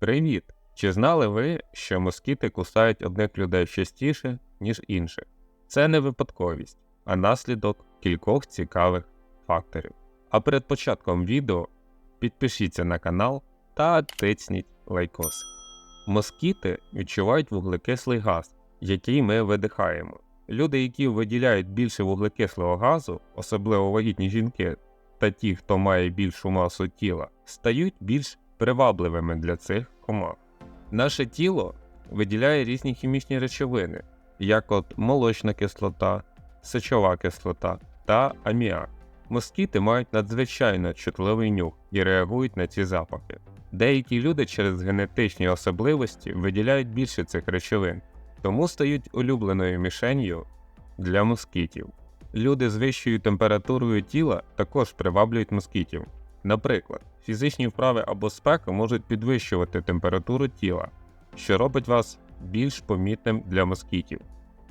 Привіт! Чи знали ви, що москіти кусають одних людей частіше, ніж інших? Це не випадковість, а наслідок кількох цікавих факторів. А перед початком відео підпишіться на канал та тисніть лайкос. Москіти відчувають вуглекислий газ, який ми видихаємо. Люди, які виділяють більше вуглекислого газу, особливо вагітні жінки та ті, хто має більшу масу тіла, стають більш привабливими для цих комах. Наше тіло виділяє різні хімічні речовини, як от молочна кислота, сечова кислота та аміак. Москіти мають надзвичайно чутливий нюх і реагують на ці запахи. Деякі люди через генетичні особливості виділяють більше цих речовин, тому стають улюбленою мішенью для москітів. Люди з вищою температурою тіла також приваблюють москітів. Наприклад, фізичні вправи або спека можуть підвищувати температуру тіла, що робить вас більш помітним для москітів.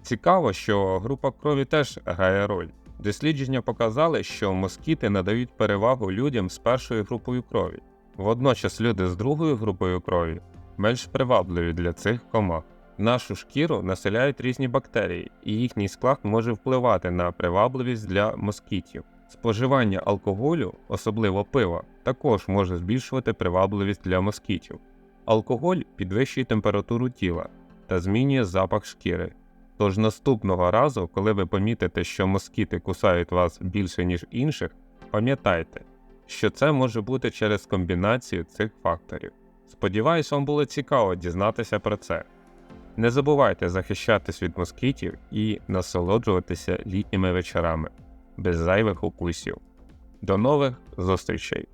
Цікаво, що група крові теж грає роль. Дослідження показали, що москіти надають перевагу людям з першою групою крові. Водночас люди з другою групою крові менш привабливі для цих комах. Нашу шкіру населяють різні бактерії, і їхній склад може впливати на привабливість для москітів. Споживання алкоголю, особливо пива, також може збільшувати привабливість для москітів. Алкоголь підвищує температуру тіла та змінює запах шкіри. Тож наступного разу, коли ви помітите, що москіти кусають вас більше, ніж інших, пам'ятайте, що це може бути через комбінацію цих факторів. Сподіваюсь, вам було цікаво дізнатися про це. Не забувайте захищатись від москітів і насолоджуватися літніми вечорами без зайвих укусів. До нових зустрічей!